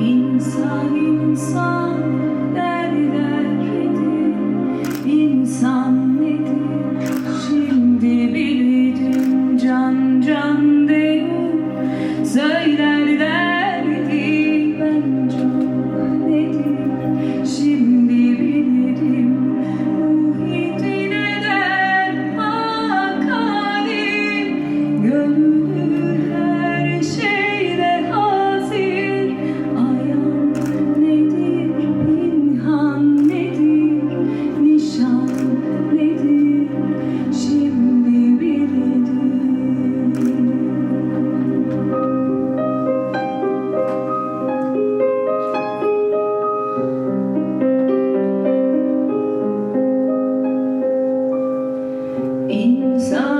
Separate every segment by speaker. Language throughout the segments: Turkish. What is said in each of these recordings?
Speaker 1: İnsan insan idi İnsan inside.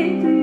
Speaker 1: Thank you.